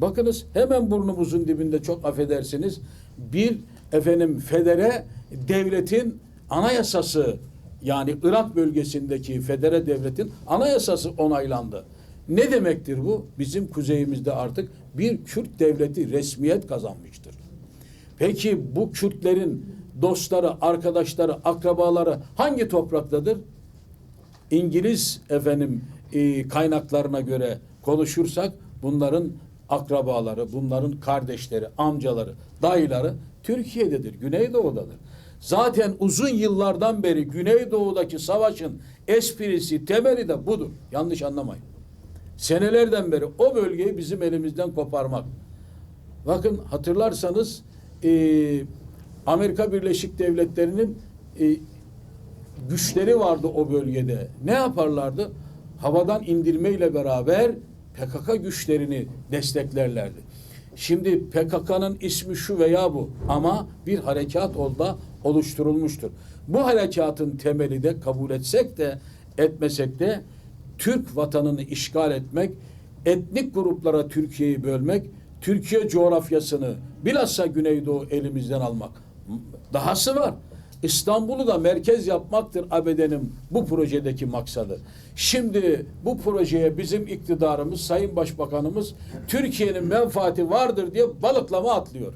Bakınız hemen burnumuzun dibinde çok affedersiniz bir efendim federe devletin anayasası yani Irak bölgesindeki federe devletin anayasası onaylandı. Ne demektir bu? Bizim kuzeyimizde artık bir Kürt devleti resmiyet kazanmıştır. Peki bu Kürtlerin dostları, arkadaşları, akrabaları hangi topraktadır? İngiliz efendim e, kaynaklarına göre konuşursak bunların akrabaları, bunların kardeşleri, amcaları, dayıları Türkiye'dedir, Güneydoğu'dadır. Zaten uzun yıllardan beri Güneydoğu'daki savaşın esprisi, temeli de budur. Yanlış anlamayın. Senelerden beri o bölgeyi bizim elimizden koparmak. Bakın hatırlarsanız e, Amerika Birleşik Devletleri'nin e, güçleri vardı o bölgede. Ne yaparlardı? Havadan indirmeyle beraber PKK güçlerini desteklerlerdi. Şimdi PKK'nın ismi şu veya bu ama bir harekat olda oluşturulmuştur. Bu harekatın temeli de kabul etsek de etmesek de Türk vatanını işgal etmek, etnik gruplara Türkiye'yi bölmek, Türkiye coğrafyasını bilhassa Güneydoğu elimizden almak. Dahası var. İstanbul'u da merkez yapmaktır ABD'nin bu projedeki maksadı. Şimdi bu projeye bizim iktidarımız, Sayın Başbakanımız Türkiye'nin menfaati vardır diye balıklama atlıyor.